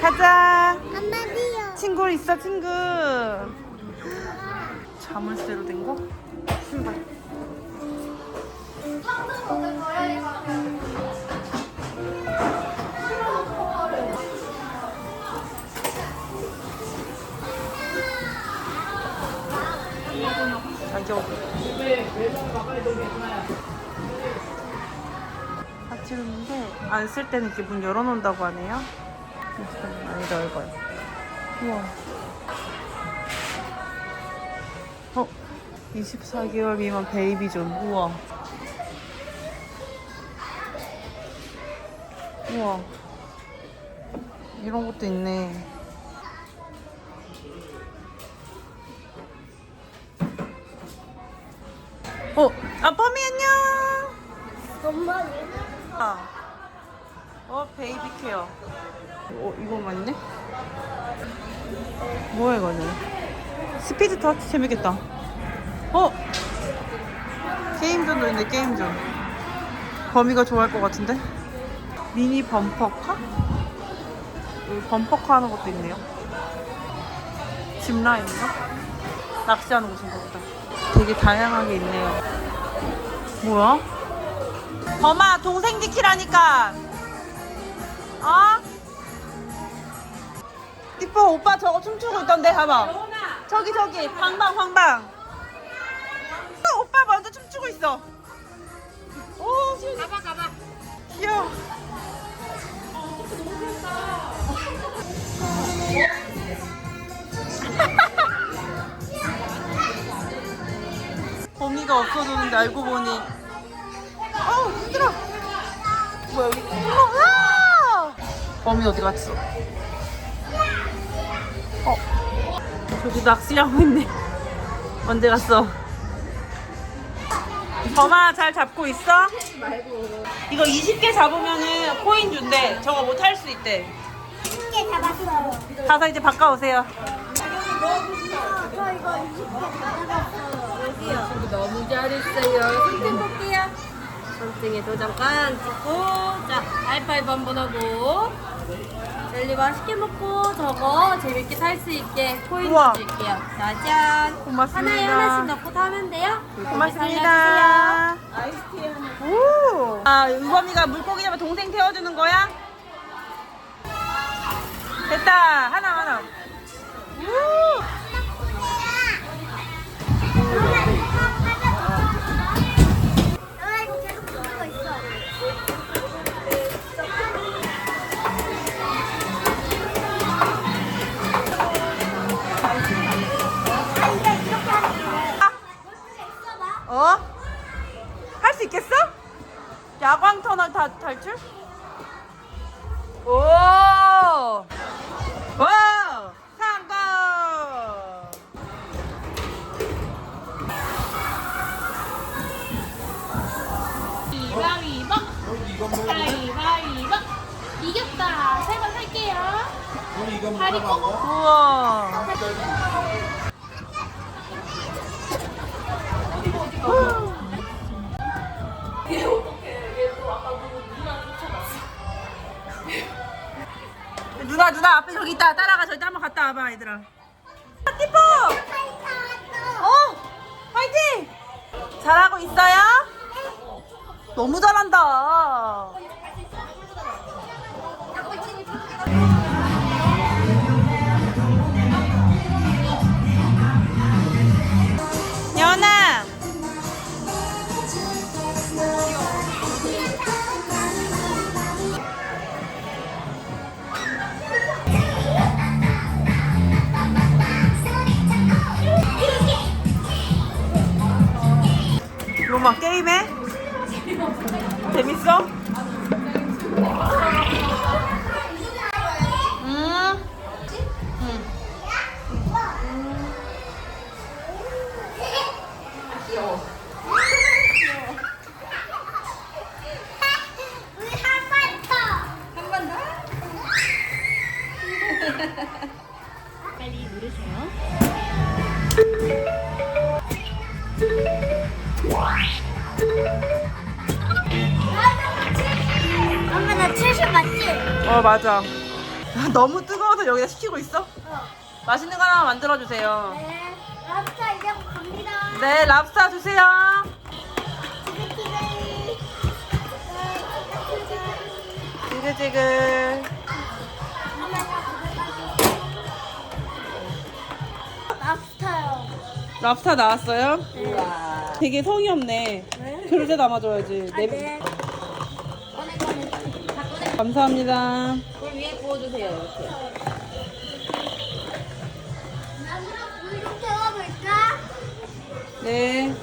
가자. 한마디요. 친구 있어 친구. 자물쇠로 된 거? 신발. 가격. 파츠인데 안 쓸 때는 이렇게 문 열어놓는다고 하네요. 많이 넓어요. 우와. 어? 24개월 미만 베이비존. 우와. 우와. 이런 것도 있네. 어, 아, 뽀미 안녕! 엄마 는 아. 어, 베이비 케어. 어, 이거 맞네? 뭐야, 이거는? 스피드 터치 재밌겠다. 어? 게임존도 있네, 게임존. 범이가 좋아할 것 같은데? 미니 범퍼카? 범퍼카 하는 것도 있네요. 짚라인인가? 낚시하는 곳인가 보다. 되게 다양하게 있네요. 뭐야? 범아 동생 지키라니까. 어? 이뻐 오빠 저거 춤추고 있던데 봐봐. 저기 저기. 황방 황방. 어, 오빠 먼저 춤추고 있어. 오. 시원해 가봐 가봐. 귀여워. 범이가 없어졌는데 알고 보니 어우 힘들어 뭐야 여기 어머 아! 범이 어디 갔어 어 저기 낚시하고 있네 언제 갔어 범아 잘 잡고 있어? 이거 20개 잡으면은 코인 준대 저거 못 할 수 있대 쉽게 잡았어요. 가서 이제 바꿔오세요 저 이거 20개 가져갔어요. 친구 너무 잘했어요. 손등 볼게요. 손등에 도장관 찍고, 자, 하이파이브 한번 하고, 젤리 맛있게 먹고, 저거 재밌게 탈 수 있게 코인 우와. 드릴게요. 짜잔. 고맙습니다. 하나에 하나씩 넣고 타면 돼요. 살려주세요. 고맙습니다 오. 아 유범이가 물고기 잡아 동생 태워주는 거야? 됐다 하나 하나 수 있겠어? 야광 터널 다 탈출? 오! 와! 성공! 가위바위보. 가위바위보. 이겼다. 세 번 할게요. 다리 꼬고. 우와! 누나 누나 앞에 저기 있다. 따라가. 저기 한번 갔다 와봐 얘들아. 띠뽀 어 화이팅! 잘하고 있어요? 너무 잘한다 로마 게임해? 재밌어? 어 맞아. 너무 뜨거워서 여기다 식히고 있어? 어. 맛있는 거 하나 만들어 주세요. 네. 랍스터 이제 갑니다. 네, 랍스타 주세요. 지글지글. 랍스터요. 랍스타 나왔어요? 되게 성의 없네. 그릇에 담아줘야지. 아, 네. 감사합니다. 불 위에 구워주세요 이렇게. 나무랑 불좀 태워볼까? 네.